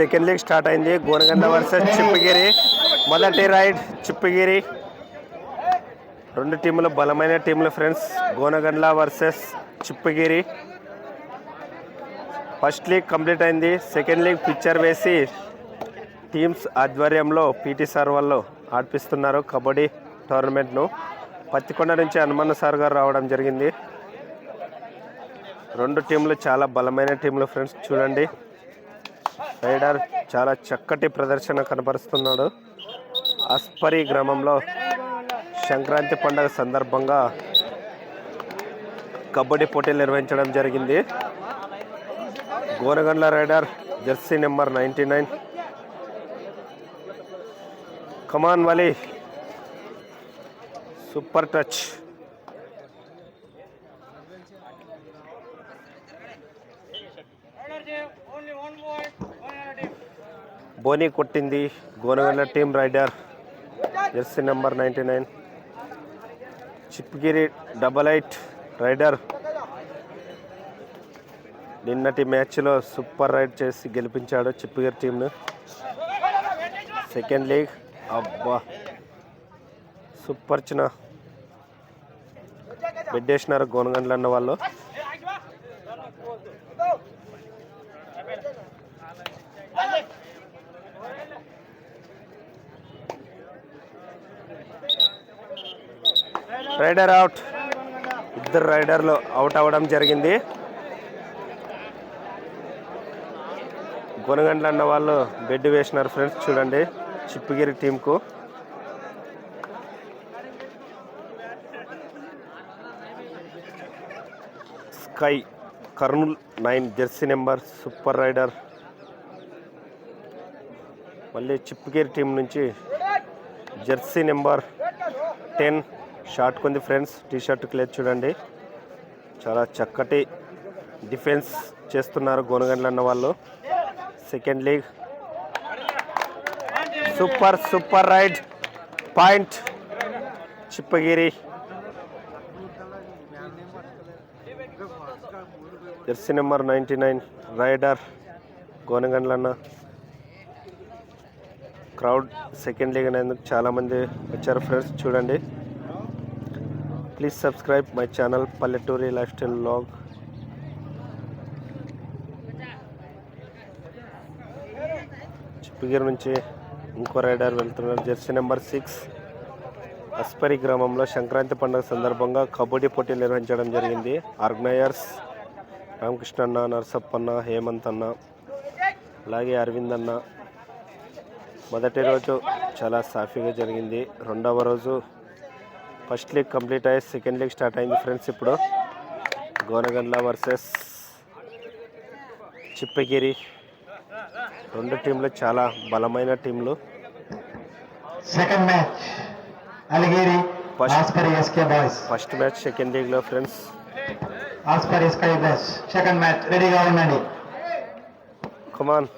Second league start అయింది. Gonaganda versus Chippagiri. మొదటి raid Chippagiri. రెండు టీములు బలమైన టీములు friends Gonagandla versus Chippagiri. First league complete అయింది. సెకండ్ లీగ్ పిక్చర్ వేసి టీమ్స్ ఆధ్వర్యంలో పీటీ సార్ వాళ్ళు ఆడిపిస్తున్నారు కబడ్డీ టోర్నమెంట్ను పత్తికొండ నుంచి హనుమన్న సార్ గారు రావడం జరిగింది. రెండు టీంలు చాలా బలమైన టీంలు ఫ్రెండ్స్ చూడండి. రైడర్ చాలా చక్కటి ప్రదర్శన కనపరుస్తున్నాడు అస్పరి గ్రామంలో సంక్రాంతి పండుగ సందర్భంగా కబడ్డీ పోటీలు నిర్వహించడం జరిగింది. Gonagandla raider jersey number ninety nine. Come on Vali super touch. బోని కొట్టింది. Gonagandla team raider jersey number ninety nine. Chipgiri double eight raider నిన్నటి మ్యాచ్లో సూపర్ రైడ్ చేసి గెలిపించాడు చిప్పగిరి టీంను. సెకండ్ లీగ్ అబ్బా! సూపర్ చిన్న బెడ్డేసినారు గోనగండ్లు అన్న వాళ్ళు. రైడర్ అవుట్ ఇద్దరు రైడర్లు అవుట్ అవ్వడం జరిగింది. గొనగండ్ల అన్న వాళ్ళు బెడ్ వేసినారు ఫ్రెండ్స్ చూడండి Chippagiri టీంకు sky Kurnool nine jersey number super raider మళ్ళీ చిప్పగిరి టీం నుంచి జెర్సీ నెంబర్ టెన్ షార్ట్ కొంది ఫ్రెండ్స్. టీ షర్ట్ క్లేజ్ చూడండి. చాలా చక్కటి డిఫెన్స్ చేస్తున్నారు గోనగండ్లు అన్న వాళ్ళు. Second league. Super super raid. Point. Chippagiri. Jersey number ninety nine raider గోనగండ్లన్న crowd second league అనేందుకు చాలామంది వచ్చారు ఫ్రెండ్స్ చూడండి. ప్లీజ్ సబ్స్క్రైబ్ మై ఛానల్ పల్లెటూరి లైఫ్ స్టైల్ బ్లాగ్ చిప్పగిరి నుంచి ఇంకో రైడర్ వెళ్తున్నారు జెర్సీ నెంబర్ సిక్స్ అస్పరి గ్రామంలో సంక్రాంతి పండుగ సందర్భంగా కబడ్డీ పోటీలు నిర్వహించడం జరిగింది. ఆర్గనైజర్స్ రామకృష్ణ అన్న నరసప్పన్న హేమంత్ అన్న అలాగే అరవింద్ అన్న. మొదటి రోజు చాలా సాఫీగా జరిగింది. రెండవ రోజు ఫస్ట్ లీగ్ కంప్లీట్ అయ్యి సెకండ్ లీగ్ స్టార్ట్ అయింది ఫ్రెండ్స్ ఇప్పుడు. గోనగండ్ల వర్సెస్ చిప్పగిరి. రెండు టీంలు చాలా బలమైన టీంలు. Second match Aligeri first match second లీగ్లో friends. Oscar SK boys. Second match రెడీగా ఉండండి కుమాన్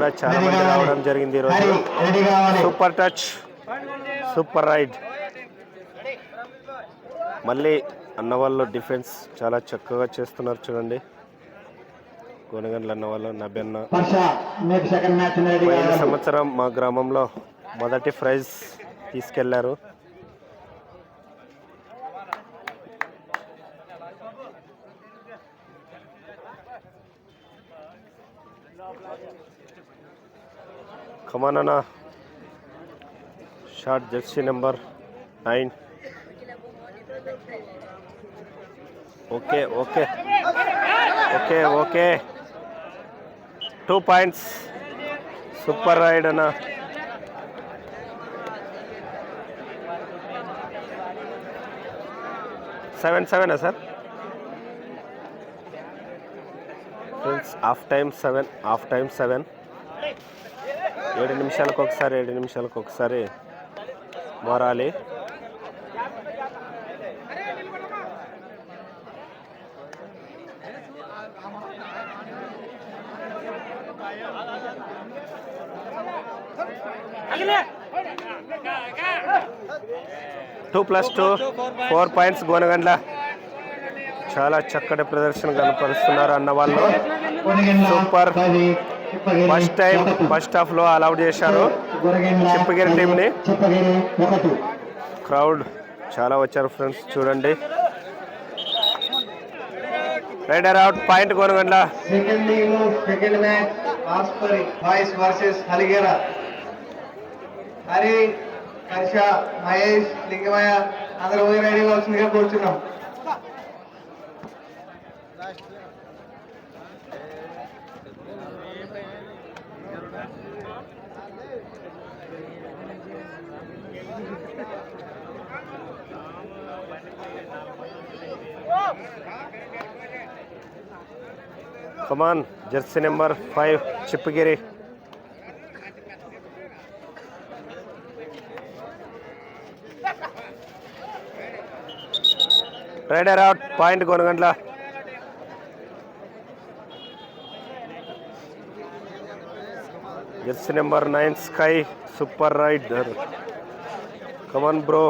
కూడా చాలా మంది రావడం జరిగింది ఈరోజు సూపర్ టచ్ సూపర్ రైడ్ మళ్ళీ అన్నవాళ్ళు డిఫెన్స్ చాలా చక్కగా చేస్తున్నారు చూడండి. కొనగండ్ల అన్నవాళ్ళు రెడీ పోయిన సంవత్సరం మా గ్రామంలో మొదటి ప్రైజ్ తీసుకెళ్ళారు. కమాననా short jersey number nine okay okay okay okay two points super raid అన్న seven సెవెనా sir friends half time seven half time seven ఏడు నిమిషాలకు ఒకసారి ఏడు నిమిషాలకు ఒకసారి మారాలి. Two plus two four points Gonagandla. చాలా చక్కటి ప్రదర్శన కనపరుస్తున్నారు అన్న వాళ్ళు. సూపర్. First time. ఫస్ట్ హాఫ్లో అలౌట్ చేశారు. చిప్పగిరి టీంని. క్రౌడ్ చాలా వచ్చారు ఫ్రెండ్స్ చూడండి. Raider out point Konagandla. Second league second match Aspari boys versus Haligera Hari Harsha Mahesh Lingamayya అందరూ పోయి రెడీ కావాల్సిందిగా కూర్చున్నాం. Come on jersey number five Chippagiri raider out point Konagandla jersey number nine sky super raider come on bro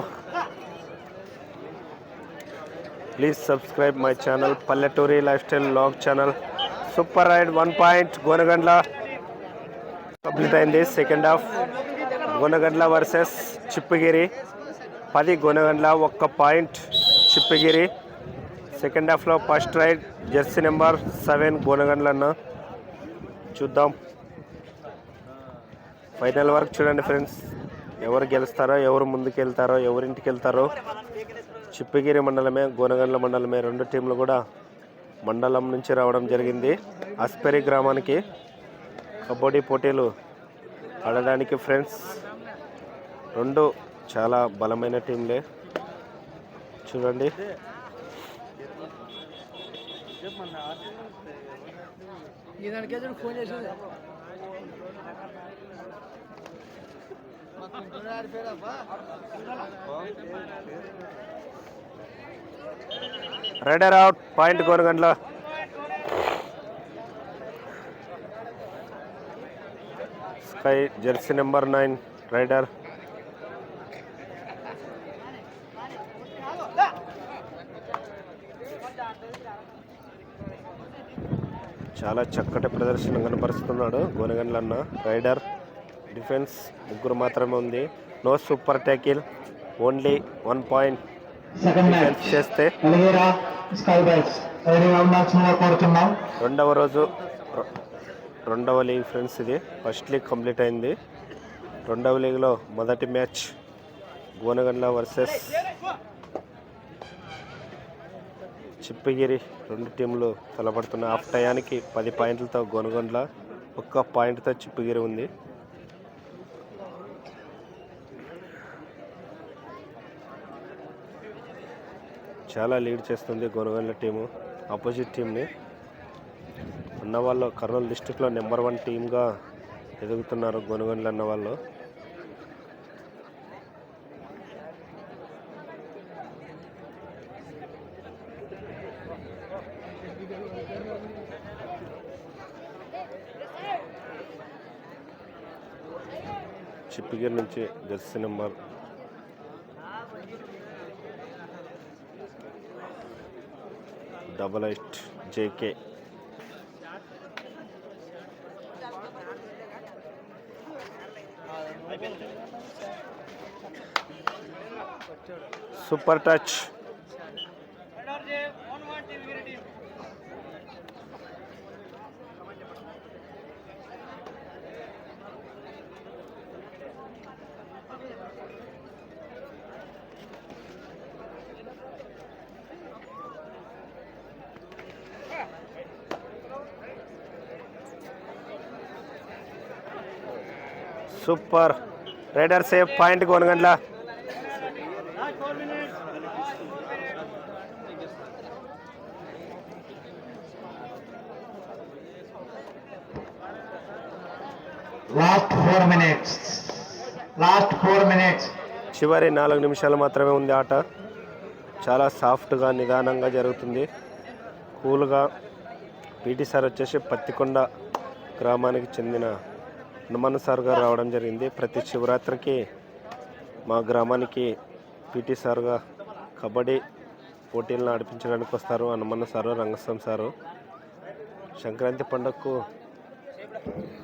please subscribe my channel పల్లెటూరి life style log channel super raid one point Gonagandla. Complete అయింది. Second half Gonagandla versus Chippagiri. పది గోనగండ్ల ఒక్క point Chippagiri. Second హాఫ్లో first raid jersey number seven గోనగండ్లన్న. చూద్దాం. Final వరకు చూడండి friends. ఎవరు గెలుస్తారో ఎవరు ముందుకెళ్తారో ఎవరింటికి వెళ్తారో చిప్పగిరి మండలమే గోనగండ్ల మండలమే. రెండు టీంలు కూడా మండలం నుంచి రావడం జరిగింది. అస్పెరి గ్రామానికి కబడ్డీ పోటీలు ఆడడానికి ఫ్రెండ్స్ రెండు చాలా బలమైన టీంలే. చూడండి. Phone raider out point Gonagandla sky jersey number nine raider చాలా చక్కటి ప్రదర్శన కనపరుస్తున్నాడు గోనగండ్ల అన్న రైడర్ డిఫెన్స్ ముగ్గురు మాత్రమే ఉంది. No super tackle only one point second defence match చేస్తే. స్కై ఉండాల్సిందిగా కోరుతున్నాం. రెండవ రోజు రెండవ లీగ్ ఫ్రెండ్స్ ఇది. ఫస్ట్ లీగ్ కంప్లీట్ అయింది. రెండవ లీగ్లో మొదటి మ్యాచ్ గోనగండ్ల వర్సెస్ చిప్పగిరి రెండు టీంలు తలపడుతున్న హాఫ్ టయానికి పది పాయింట్లతో గోనగండ్ల ఒక్క పాయింట్తో చిప్పగిరి ఉంది. చాలా లీడ్ చేస్తుంది గోనగండ్ల టీము ఆపోజిట్ టీంని. అన్నవాళ్ళు కర్నూలు డిస్టిక్లో నెంబర్ వన్ టీమ్గా ఎదుగుతున్నారు గొనుగొండలు అన్నవాళ్ళు చిప్పిగిరి నుంచి jersey number double eight JK super touch super. Raider safe point Konagandla last four minutes last four minutes చివరి నాలుగు నిమిషాలు మాత్రమే ఉంది ఆట. చాలా సాఫ్ట్గా నిదానంగా జరుగుతుంది. కూల్గా పీటీ సార్ వచ్చేసి పత్తికొండ గ్రామానికి చెందిన హనుమాన్ సార్ గారు రావడం జరిగింది. ప్రతి శివరాత్రికి మా గ్రామానికి పీటీ సార్గా కబడ్డీ పోటీలను నడిపించడానికి వస్తారు హనుమన్న సారు రంగస్వామి సారు. సంక్రాంతి పండుగకు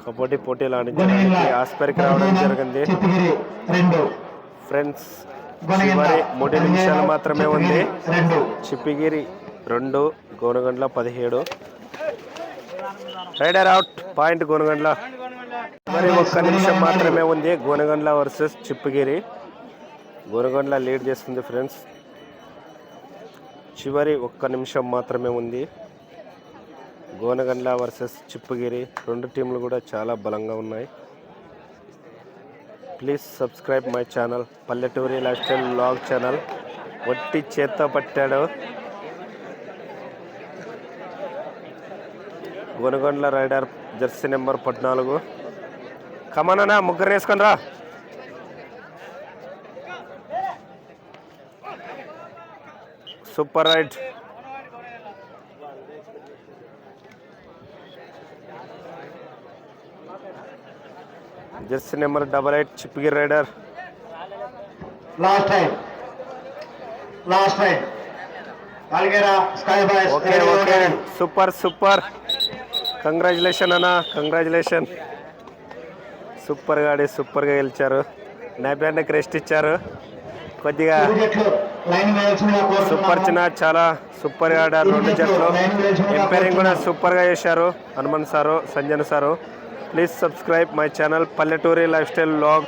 కబడ్డీ పోటీలు ఆడించడానికి ఆస్పరికి రావడం జరిగింది. ఫ్రెండ్స్ చివరి మూడు నిమిషాలు మాత్రమే ఉంది. చిప్పిగిరి రెండు. గోనగండ్ల పదిహేడు. Raider out point Gonagandla. మరి ఒక్క నిమిషం మాత్రమే ఉంది. గోనగండ్ల వర్సెస్ చిప్పగిరి. గోనగండ్ల లీడ్ చేస్తుంది ఫ్రెండ్స్. చివరి ఒక్క నిమిషం మాత్రమే ఉంది. గోనగండ్ల వర్సెస్ చిప్పగిరి రెండు టీంలు కూడా చాలా బలంగా ఉన్నాయి. Please subscribe my channel. పల్లెటూరి లైఫ్ స్టైల్ బ్లాగ్ ఛానల్. వట్టి చేత్తో పట్టాడు. గొనగొండ్ల రైడర్ జెర్సీ నెంబర్ పద్నాలుగు. కమననా ముగ్గురు వేసుకొని రా. Super raid jersey number double eight Chippagiri raider last time last time okay okay super super congratulation అన్న కంగ్రాచులేషన్ సూపర్గా ఆడి సూపర్గా గెలిచారు. నాబ్యాండ్కి రెస్ట్ ఇచ్చారు. కొద్దిగా సూపర్ చిన్న చాలా సూపర్గా ఆడారు రెండు జట్లు. ఎంపైరింగ్ కూడా సూపర్గా చేశారు Hanuman sir Sanjan sir. Please subscribe my channel పల్లెటూరి లైఫ్ స్టైల్ బ్లాగ్